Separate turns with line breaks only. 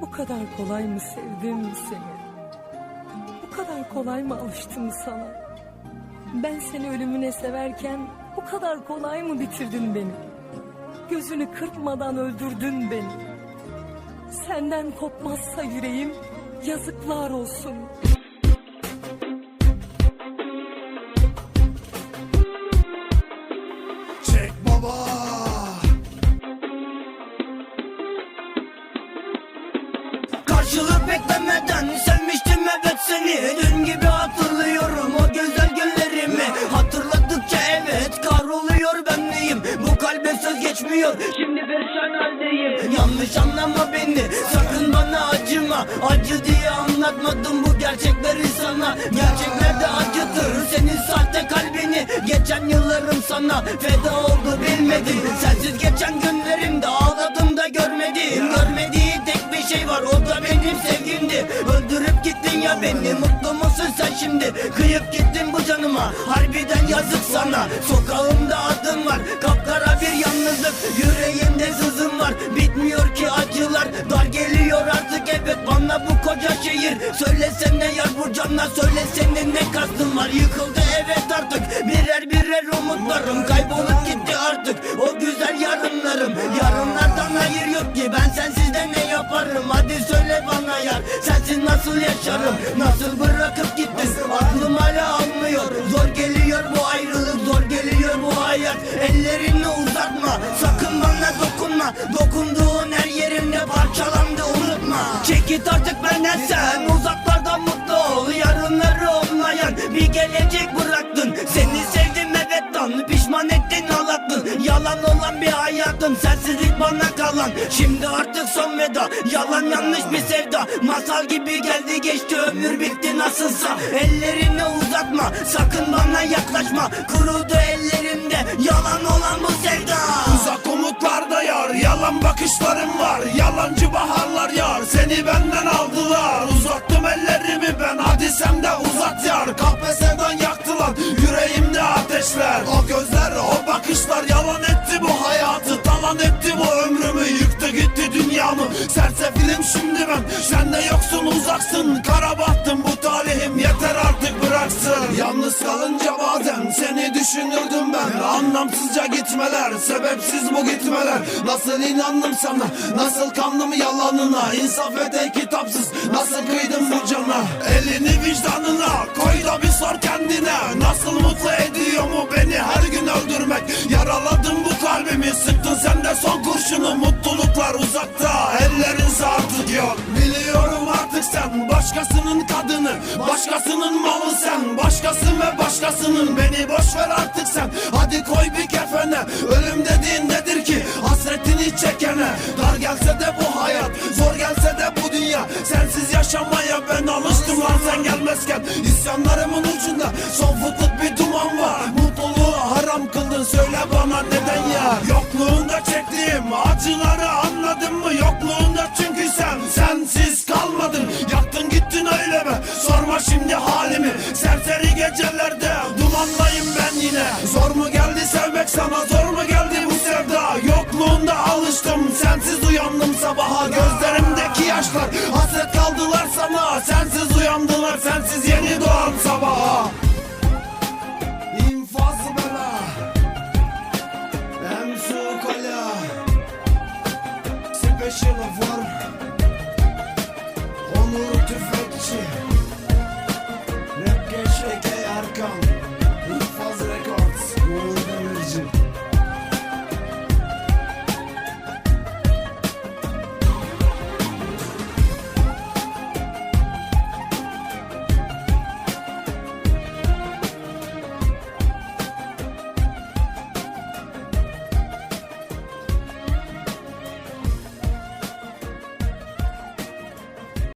Bu kadar kolay mı sevdim seni? Bu kadar kolay mı alıştım sana? Ben seni ölümüne severken bu kadar kolay mı bitirdin beni? Gözünü kırpmadan öldürdün beni. Senden kopmazsa yüreğim yazıklar olsun.
Beklemeden sevmiştim evet seni. Dün gibi hatırlıyorum o güzel günlerimi. Hatırladıkça evet kahroluyor benliğim Bu kalbe söz geçmiyor. Şimdi perişan haldeyim Yanlış anlama beni sakın bana acıma. Acı diye anlatmadım bu gerçekleri sana. Gerçekler de acıtır senin sahte kalbini. Geçen yıllarım sana feda oldu bilmedin. Sensiz geçen günlerimde ağladım Sokağımda adın var kapkara bir yalnızlık. Yüreğimde sızım var bitmiyor ki acılar. Dar geliyor artık evet bana bu koca şehir. Söylesene yar bu canla söylesene ne kastın var. Yıkıldı evet artık birer birer umutlarım. Kaybolup gitti artık o güzel yarınlarım. Yarınlardan hayır yok ki ben sensiz de ne yaparım? Hadi söyle bana yar sensiz nasıl yaşarım? Nasıl bırakıp dokunma Dokunduğun her yerimde parçalandı unutma. Çek git artık benden sen uzaklardan mutlu ol. Yarınları olmayan bir gelecek bıraktın. Seni sevdim evet lan pişman ettin ağlattın. Yalan olan bir hayatın sensizlik bana kalan. Şimdi artık son veda yalan yanlış bir sevda. Masal gibi geldi geçti ömür bitti nasılsa. Ellerini uzatma sakın bana yaklaşma. Kurudu ellerimde yalan olan
Yalan bakışlarım var Yalancı baharlar yar. Seni benden aldılar Uzattım ellerimi ben. Hadi sen de uzat yar Kahpe sevdan Yüreğimde ateşler. O gözler o bakışlar Yalan etti bu hayatı Talan etti bu ömrümü. Yıktı gitti dünyamı Sersefilim şimdi ben. Sen de yoksun uzaksın Kara düşünürdüm ben. Anlamsızca gitmeler Sebepsiz bu gitmeler. Nasıl inandım sana? Nasıl kandım yalanına? İnsaf ede kitapsız. Nasıl kıydım bu cana? Elini vicdanına Koy da bir sor kendine. Nasıl mutlu ediyor mu beni her gün öldürmek? Yaraladım bu kalbimi. Sıktın sen de son kurşunu. Mutluluklar uzakta. Ellerin artık yok sen Başkasının kadını Başkasının malı sen. Başkası ve başkasının Beni boş ver artık sen. Hadi koy bir kefene Ölüm dediğin nedir ki? Hasretini çekene. Dar gelse de bu hayat Zor gelse de bu dünya. Sensiz yaşamaya ben alıştım lan sen gelmezken. İsyanlarımın ucunda Son futluk bir duman var. Mutluluğu haram kıldın söyle bana neden ya? Yokluğunda çektiğim acıları anladın mı? Yokluğunda çünkü sen sensiz kalmadın Gözlerimdeki yaşlar. Hasret kaldılar sana Sensiz uyandılar sensiz yeni doğan sabaha. İnfaz bela Emsu kala Special var Onur tüfekçi. Rap geçmek erkan